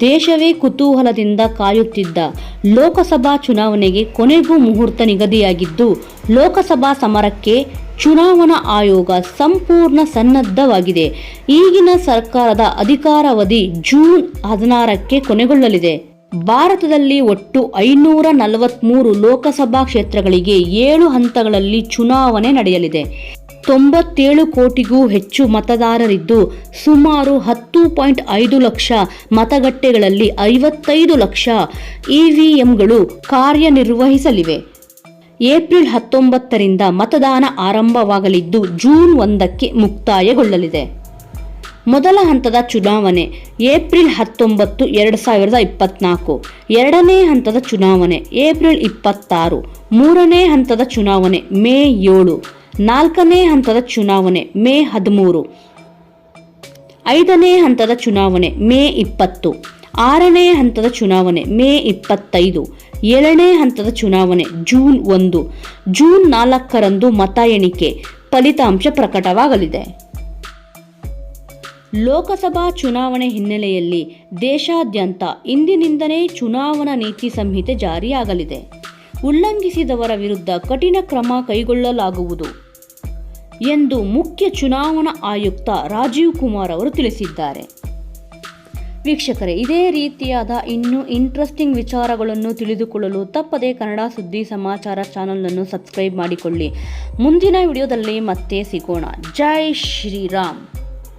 ದೇಶವೇ ಕುತೂಹಲದಿಂದ ಕಾಯುತ್ತಿದ್ದ ಲೋಕಸಭಾ ಚುನಾವಣೆಗೆ ಕೊನೆಗೂ ಮುಹೂರ್ತ ನಿಗದಿಯಾಗಿದ್ದು, ಲೋಕಸಭಾ ಸಮರಕ್ಕೆ ಚುನಾವಣಾ ಆಯೋಗ ಸಂಪೂರ್ಣ ಸನ್ನದ್ಧವಾಗಿದೆ. ಈಗಿನ ಸರ್ಕಾರದ ಅಧಿಕಾರಾವಧಿ ಜೂನ್ ಹದಿನಾರಕ್ಕೆ ಕೊನೆಗೊಳ್ಳಲಿದೆ. ಭಾರತದಲ್ಲಿ ಒಟ್ಟು ಐನೂರ ನಲವತ್ತ್ಮೂರು ಲೋಕಸಭಾ ಕ್ಷೇತ್ರಗಳಿಗೆ ಏಳು ಹಂತಗಳಲ್ಲಿ ಚುನಾವಣೆ ನಡೆಯಲಿದೆ. ತೊಂಬತ್ತೇಳು ಕೋಟಿಗೂ ಹೆಚ್ಚು ಮತದಾರರಿದ್ದು, ಸುಮಾರು ಹತ್ತು ಪಾಯಿಂಟ್ ಐದು ಲಕ್ಷ ಮತಗಟ್ಟೆಗಳಲ್ಲಿ ಐವತ್ತೈದು ಲಕ್ಷ ಇವಿಎಂಗಳು ಕಾರ್ಯನಿರ್ವಹಿಸಲಿವೆ. ಏಪ್ರಿಲ್ ಹತ್ತೊಂಬತ್ತರಿಂದ ಮತದಾನ ಆರಂಭವಾಗಲಿದ್ದು, ಜೂನ್ ಒಂದಕ್ಕೆ ಮುಕ್ತಾಯಗೊಳ್ಳಲಿದೆ. ಮೊದಲ ಹಂತದ ಚುನಾವಣೆ, ಏಪ್ರಿಲ್ ಹತ್ತೊಂಬತ್ತು, ಎರಡು ಸಾವಿರದ ಇಪ್ಪತ್ನಾಲ್ಕು. ಎರಡನೇ ಹಂತದ ಚುನಾವಣೆ, ಏಪ್ರಿಲ್ ಇಪ್ಪತ್ತಾರು. ಮೂರನೇ ಹಂತದ ಚುನಾವಣೆ, ಮೇ ಏಳು. ನಾಲ್ಕನೇ ಹಂತದ ಚುನಾವಣೆ, ಮೇ ಹದಿಮೂರು. ಐದನೇ ಹಂತದ ಚುನಾವಣೆ, ಮೇ ಇಪ್ಪತ್ತು. ಆರನೇ ಹಂತದ ಚುನಾವಣೆ, ಮೇ ಇಪ್ಪತ್ತೈದು. ಏಳನೇ ಹಂತದ ಚುನಾವಣೆ, ಜೂನ್ ಒಂದು. ಜೂನ್ ನಾಲ್ಕರಂದು ಮತ ಎಣಿಕೆ, ಫಲಿತಾಂಶ ಪ್ರಕಟವಾಗಲಿದೆ. ಲೋಕಸಭಾ ಚುನಾವಣೆ ಹಿನ್ನೆಲೆಯಲ್ಲಿ ದೇಶಾದ್ಯಂತ ಇಂದಿನಿಂದಲೇ ಚುನಾವಣಾ ನೀತಿ ಸಂಹಿತೆ ಜಾರಿಯಾಗಲಿದೆ. ಉಲ್ಲಂಘಿಸಿದವರ ವಿರುದ್ಧ ಕಠಿಣ ಕ್ರಮ ಕೈಗೊಳ್ಳಲಾಗುವುದು. ಎಂದು ಮುಖ್ಯ ಚುನಾವಣಾ ಆಯುಕ್ತ ರಾಜೀವ್ ಕುಮಾರ್ ಅವರು ತಿಳಿಸಿದ್ದಾರೆ. ವೀಕ್ಷಕರೇ, ಇದೇ ರೀತಿಯಾದ ಇನ್ನೂ ಇಂಟ್ರೆಸ್ಟಿಂಗ್ ವಿಚಾರಗಳನ್ನು ತಿಳಿದುಕೊಳ್ಳಲು ತಪ್ಪದೇ ಕನ್ನಡ ಸುದ್ದಿ ಸಮಾಚಾರ ಚಾನಲನ್ನು ಸಬ್ಸ್ಕ್ರೈಬ್ ಮಾಡಿಕೊಳ್ಳಿ. ಮುಂದಿನ ವಿಡಿಯೋದಲ್ಲಿ ಮತ್ತೆ ಸಿಗೋಣ. ಜೈ ಶ್ರೀರಾಮ್.